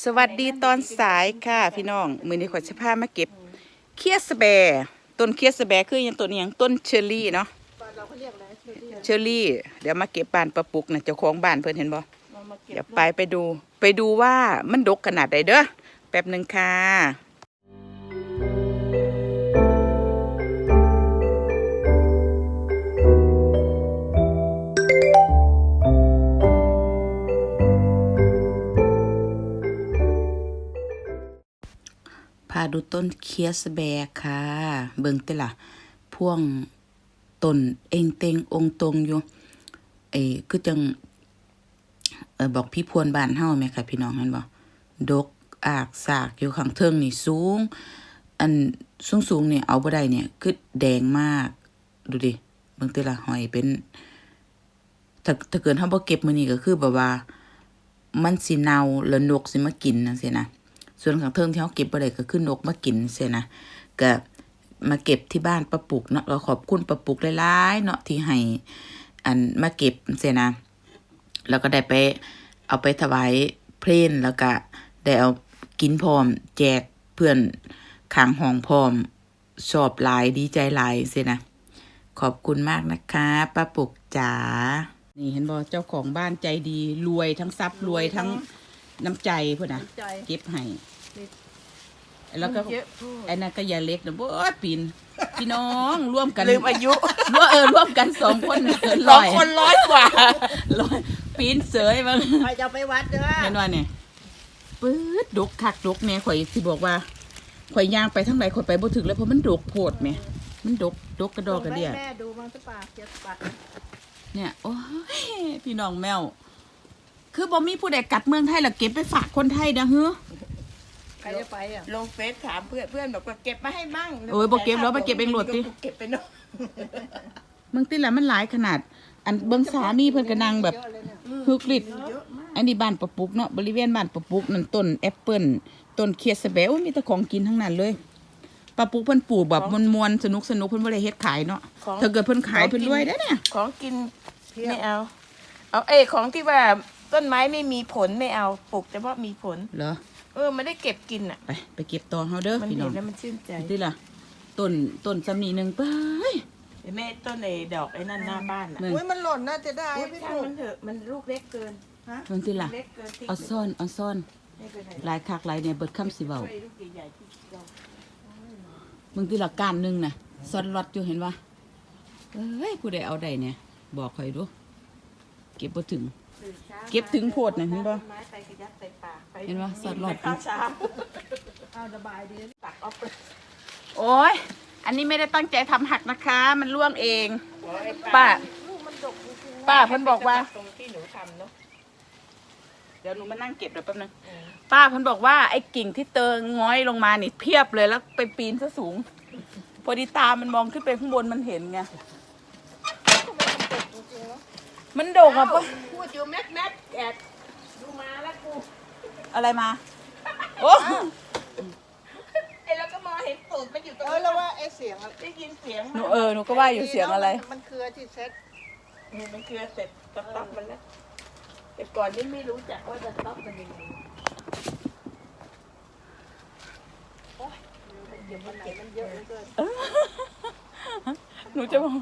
สวัสดีตอนสายค่ะ พี่น้อง มือนี้ขอยจะพามาเก็บเคียสแบร์ต้นเคียสแบร์คือหยังต้นอิหยังต้นเชอร์รี่เนาะเชอร์รี่ เดี๋ยวมาเก็บบ้านประปุกนะเจ้าของบ้านเพิ่นเห็นบ่เดี๋ยวไปไปดู ไปดูว่ามันดกขนาดใดเด้อแป๊บหนึ่งค่ะ ดูต้นเคียสแบร์ค่ะ เบิ่งติล่ะพ่วงต้นเองเตงองตรงอยู่เอ้คือจังเออบอกพี่พวนบ้านเฮาแม่ค่ะพี่น้องเห็นบ่ดกอากสากอยู่ข้างเทิงนี่สูง อันสูงสูงๆเนี่ยเอาบ่ได้เนี่ยคือแดงมาก ดูดิเบิ่งติล่ะหอยเป็นถ้าถ้าเกิดเฮาบ่เก็บมื้อนี้ก็คือแบบว่า มันสิเน่าแล้วนกสิมากินจังซี่นะ ส่วนข้างเทิงที่เขาเก็บบ่ได้ก็คือนกมากินเสียนะก็มาเก็บที่บ้านประปุกเนาะก็ขอบคุณประปุกหลายๆเนาะที่ให้อันมาเก็บเสียนะ แล้วก็ได้ไปเอาไปถวายเพลนแล้วก็ได้เอากินพร้อม แจกเพื่อนขางห้องพร้อมชอบหลายดีใจหลายเสียนะ ขอบคุณมากนะคะป้าปุกจ๋านี่เห็นบอเจ้าของบ้านใจดีรวยทั้งทรัพย์รวยทั้งน้ำใจพุ่นนะใจเก็บให้นี่ แล้วก็เยอะพูด ไอ้นั่นก็อยาเล็กนะโอ้ยปีนพี่น้องร่วมกันลืมอายุ ร่วมเออร่วมกันสองคนสองคนร้อยกว่า ร้อยปีนเสยมั้งใครจะไปวัดเด้อเห็นว่าเนี่ยปื๊ดดกคักดกเนี่ยข่อยสิบอกว่าข่อยย่างไปทั้งไหนข่อยไปบ่ถึงเลยเพราะมันดกโพดแหมมันดกดกกระดอกกระเดียแม่ดูบ้างสักปากเจ็ดปากเนี่ยโอ้ยพี่น้องแมว คือบ่มีผู้ใดกัดเมืองไทยแล้วเก็บไปฝากคนไทยนะเฮ้อ ใครจะไปอะ ลงเฟซถามเพื่อนเพื่อนบอกว่าเก็บมาให้มั่งโอ้ยบ่เก็บแล้วมาเก็บเองโหลดติเก็บไปเนาะเมืองติละมันหลายขนาด อันเบิ่งสามีเพิ่นก็นั่งแบบฮึกฤทธิ์อันนี้บ้านประปุกเนาะบริเวณบ้านประปุกนั่นต้นแอปเปิ้ลต้นเคียสเบลมีแต่ของกินทั้งนั้นเลยประปุกเพิ่นปลูกแบบมวนๆสนุกสนุกๆเพิ่นบ่ได้เฮ็ดขายเนาะถ้าเกิดเพิ่นขายเพิ่นรวยได้อเนี่ย ของกินไม่เอา เอาเอ้ยของที่ว่าต้นไม้ไม่มีผลไม่เอาปลูกเฉพาะมีผล เหรอ เออมันได้เก็บกินอะ ไปไปเก็บต่อเฮาเด้อมันพี่น้เห็อนงแล้วมันชื่นใจติล่ะต้นต้นซำนี้หนึงไป เดี๋ยวแม่ต้นไอ้ดอกไอ้นั่นหน้าบ้านอะนั่น อุ้ยมันหล่นน่าจะได้อุ๊ยพี่ช่างปุ๊กมันเถอะมันลูกเล็กเกินเบิ่งติล่ะ เล็กเกินทิ้งเอาซ่อนเอาซ่อนไม่เป็นไรหลายคักหลายเนี่ยเบิดคำสิเว้าไอ้ลูกใหญ่ๆที่เรามึงที่ละการหนึงน่ะซ่อนรอดอยู่เห็นปะเอ้ยผู้ใดเอาได้เนี่ย บอกข่อยดู เก็บบ่ถึงตื่นช้า เก็บถึงโพดน่ะเห็นปะต้ไม้ไปขยัดใส่ปากไปเห็นปะสอดหลอดไปข้าวเช้าเอาสบายดีตักออกไปโอ้ย อันนี้ไม่ได้ตั้งใจทำหักนะคะ มันล่วงเอง ป้า ลูกมันดกจริงๆป้าเพิ่นบอกว่า ตรงที่หนูทำเนาะ เดี๋ยวหนูมานั่งเก็บเดี๋ยวแป๊บนึง ป้าเพิ่นบอกว่าไอ้กิ่งที่เติงง้อยลงมานี่เพียบเลยแล้วไปปีนซะสูง พอดีตามันมองขึ้นไปข้างบนมันเห็นไง มันโดกอะปะพูดอยู่แม็กแม็กแอดดูมาแล้วกูอะไรมา โอ้ไอ้แล้วก็มองเห็นตูดมันอยู่ตรงเออนี้แล้วว่าไอ้เสียงอะได้ยินเสียงหนูเออหนูก็ว่าอยู่เสียงอะไร มันคือที่เซ็ตนี่มันคือเสร็จสต็อปมันแล้วแต่ก่อนนี่ไม่รู้จักว่าจะสต็อปมันยังไงโอ๊ยเดี๋ยวมันเก็บมันเยอะเหลือเกินหนูจะบอก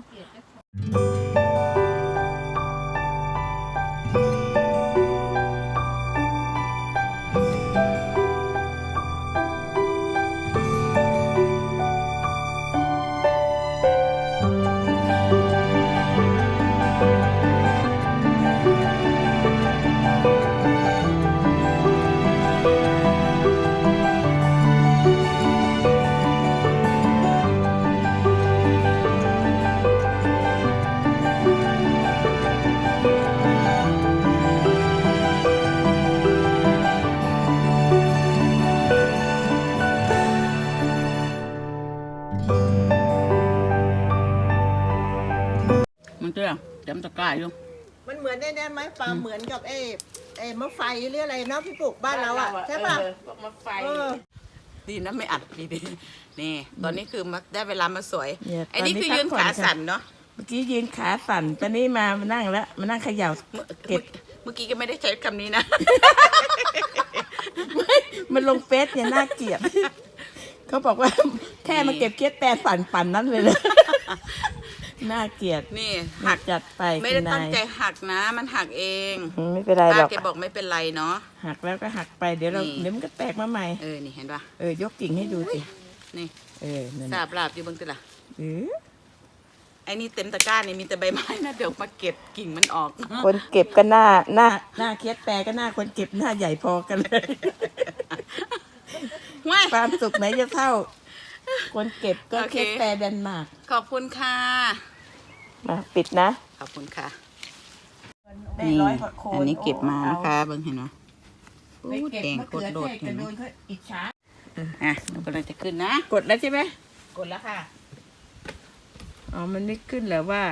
จะจำตะกร้าอยู่มันเหมือนได้แน่ไหมปลาเหมือนกับไอ้ไอ้มะไฟหรืออะไรเนาะพี่ปุ๊กบ้านเราอะใช่ป่ะเออพวกมาไฟเออดีนะไม่อัดดีดีนี่ ตอนนี้คือมาได้เวลามาสวยเนี่ยไอ้นี่ตอนนี้คือยืนพักผ่อนขาค่ะสั่นเนาะเมื่อกี้ยืนขาสั่นตอนนี้มามานั่งแล้วมานั่งเขย่าเมื่อเก็บเมื่อกี้ก็ไม่ได้ใช้คำนี้นะไม่มันลงเฟซเนี่ยน่าเกลียดเขาบอกว่าแค่มาเก็บเคียดแปรฝันฝันนั้นเลยเลย น่าเกลียดนี่หัหักกจัดไปไม่ได้คุณตั้นางยใจหักนะ มันหักเองอืมไม่เป็นไรหรป้าอกแกบอกไม่เป็นไรเนาะหักแล้วก็หักไปเดี๋ยวเรานี่เดี๋ยวมันก็แตกมาใหม่เออนี่เห็นปะเออยกกิ่งให้ดูสินี่ เออนั่นสาน่ะบลาบอยู่เบางติล่ะเออไอ้นี่เต็มตะกร้านี่มีแต่ใบไม้นะเดี๋ยวมาเก็บกิ่งมันออก คนเก็บก็หน้าหน้าหน้าเคียดแปรก็หน้าคนเก็บหน้าใหญ่พอกันเลยว้ายความสุขไหนจะเท่า คนเก็บก็โอเคเคียดแปรเดนมาร์กขอบคุณค่ะ มาปิดนะ ขอบคุณค่ะ ได้นี่ร้อยกว่าโคนอันนี้เก็บมาโอ้นะคะเบิ่งเห็นไหมไม่อู้เก็บแดงมะโคเขืตอรโดดเทศเห็จะนไหมโดนเขาอิจฉาอะหนูกำลังจะขึ้นนะ กดแล้วใช่ไหมกดแล้วค่ะอ๋อ มันไม่ขึ้นแล้วว่า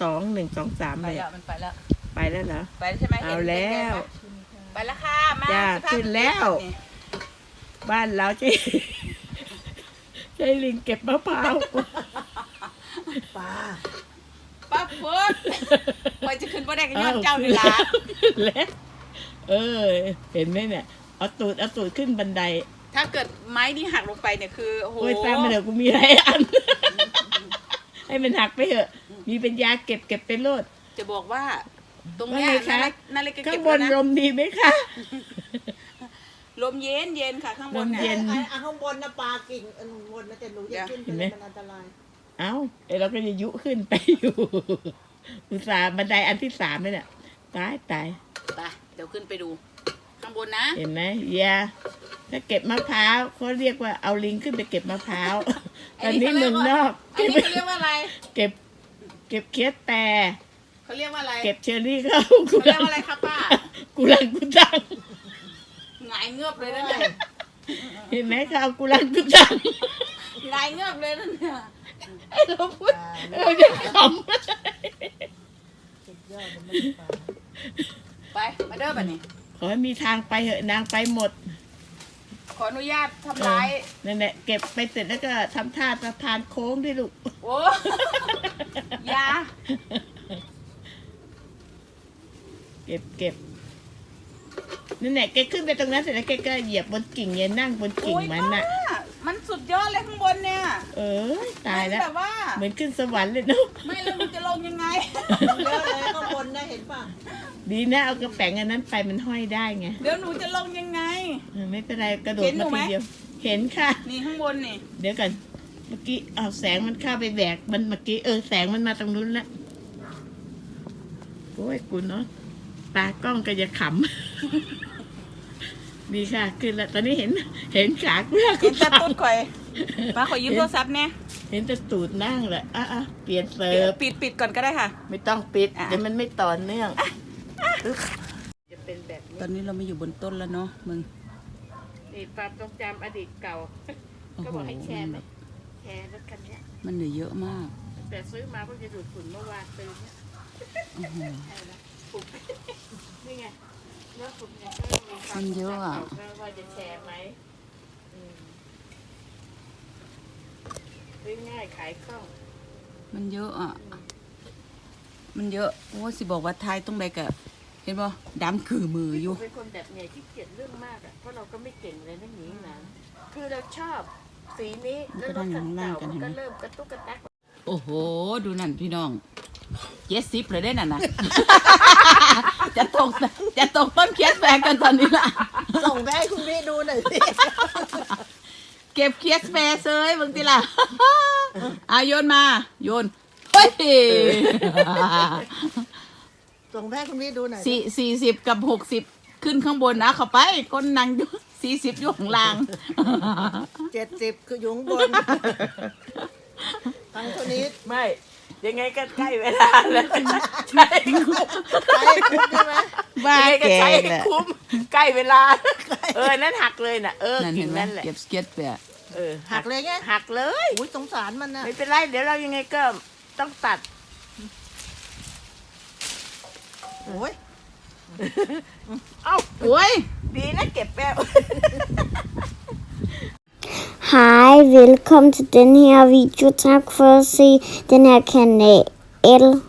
สองหนึ่งสองสามไปเลยแล้วมันไปแล้ว ไปแล้วเหรอ ไปแล้วใช่ไหมเอาแล้ว เห็นไหมไปแล้วค่ะ มาจ้าสภาพขึ้นแล้วนี่บ้านเราใช่ ใช่ลิงเก็บมะพร้าวป้าป้าฟุดคอยจะขึ้นบ่ได้กันย้อนเจ้านี่ล่ะขึ้นแล้วเออ เห็นไหมเนี่ยเอาตูดเอาตูดขึ้นบันได ถ้าเกิดไม้นี่หักลงไปเนี่ยคือโอ้โหโอ้ยสร้างมาเดี๋ยวกูมีหลายอัน ให้มันหักไปเถอะ มีเป็นยาเก็บเก็บไปโลด จะบอกว่า ตรงเนี้ยว่าไงคะนาเล็กนาเล็กก็ข้าเก็งบบแล้วนนะลมดีไหมคะ ลมเย็นเย็นค่ะข้างบนลมเย็เนี่ยนไอ้ข้างบนนะปลากิ่งอันบนนะแต่หนูจะขึ้นไปเห็นไหมเลยมันอันตราย เอ้าเดี๋ยวเราก็จะยุขึ้นไปอยู่ อุตส่าห์บันไดอันที่สามเลยเนี่ยตายตาย ไปเดี๋ยวขึ้นไปดู ข้างบนนะ เห็นไหมเยียถ้าเก็บมะพร้าวเขาเรียกว่าเอาลิงขึ้นไปเก็บมะพร้าว ตอนนี้เมืองนอกอันเก็บนี้เขาเรียกว่าอะไรเก็บ เก็บเคียดแต่ เขาเรียกว่าอะไรเก็บเชอรี่เข้าเขาเรียกว่าอะไรคะป้ากุลังกุจังหงายเงือบเลยนะเนี่ยเห็นไหมเขาเอากุลังกุจังหงายเงือบเลยนะเนี่ยไอ้เราพูดเราจะขสุดยอดเลยมันปลาไปมาเด้อบัดนี้ำขอให้มีทางไปเหอะนางไปหมด ขออนุญาตทำร้ายนั่นแหละเก็บไปเสร็จแล้วก็ทำท่าสะพานโค้งด้วยลูกโอ้ยา เก็บเก็บ นั่นแหละแกขึ้นไปตรงนั้นเสร็จแล้วแกก็เหยียบบนกิ่งเนี่ยนั่งบนกิ่งโอ้ยมันน่ะป้ามันสุดยอดเลยข้างบนเนี่ยเออตายแล้ว มันแบบว่า เหมือนขึ้นสวรรค์เลยเนาะ ไม่แล้วมันจะลงยังไง เยอะเลยข้างบนนะเห็นป่ะดีนะเอากระแป๋งอันนั้นไปมันห้อยได้ไงเดี๋ยวหนูจะลงยังไง เออไม่เป็นไรกระโดเห็ดนหนูมาไหมทีเดียว เห็นค่ะ นี่ข้างบนนี่ เดี๋ยวกันเมื่อกี้เอาแสงมันเข้าไปแบกมันเมื่อกี้เออแสงมันมาตรงนู้นแล้วโอ้ยกูเนาะตากล้องก็จะขำ ดีค่ะขึ้นแล้วตอนนี้เห็นเห็นขากูแล้วเห็นแต่ต้นข่อยป้าขอยืมโทรศัพท์เนี่ยเห็นแต่ตูดนั่งแหละอะอะเปลี่ยนเสิปิร์ดฟปิดปิดก่อนก็ได้ค่ะ ไม่ต้องปิดอะเดี๋ยวมันไม่ต่อเนื่องจะเป็นแบบตอนนี้เรามาอยู่บนต้นแล้วเนาะมึงนี่ความทรงจำอดีตเก่าโอ้ก็โหบอกให้แชร์ไหมแชร์รถคันเนี้ยมันเหลือเยอะมาก แต่ซื้อมาเพิ่งจะดูดฝุ่นเมื่อวานซื้อเนี่ยโอ้โหฝุ่นนี่ไง เรื่องฝุ่นเนี่ยก็มีความันเยอะอะทรงจำเก่าว่าจะแชร์ไหมอืมซื้อง่ายขายคล่องมันเยอะอะ มันเยอะโอ้สิบอกว่าทายต้องใดกะเห็นป่ะดำคือมืออยู่เป็นคนแบบเนี่ยที่เกียจเรื่องมากอะเพราะเราก็ไม่เก่งเลยนั่นหนีนะคือเราชอบสีนี้แล้วรถคันเก่ามันก็เริ่มกระตุกกระตักโอ้โห ดูนั่นพี่น้องเจ็ดสิบเลยได้น่ะนะ จะตกจะตกต้นเคียสแบงกันตอนนี้ละส่งไปให้คุณพี่ดูหน่อยสิ เก็บเคียสแบร์เซยบางทีล่ะอาโยนมา โยนเฮ้ยส่งไปให้คุณพี่ดูหน่อยสี่สี่สิบกับหกสิบขึ้นข้างบนนะเข้าไปก้นนางอยู่สี่สิบอยู่ข้างล่าง เจ็ดสิบคืออยู่ข้างบนทั้งคนนี้ ไม่ ยังไงก็ใกล้เวลาแล้วใช่คุ้มใช้คุ้มใช่ไหมบ้ายังไงก็แก่ใช้แหละคุ้มใกล้เวลา เออนั่นหักเลยน่ะเออนั่นกิ่เห็งนไหมนั่นแหละเก็บเคียสแบร์เออหักเลยไงหักเลยอุ้ยสงสารมันนะไม่เป็นไรเดี๋ยวเรายังไงก็ต้องตัดโอ้ยเอ้าโอ้ยดีนะเก็บแป๊บ Hej, velkommen til den her video. Tak for at se den her kanal.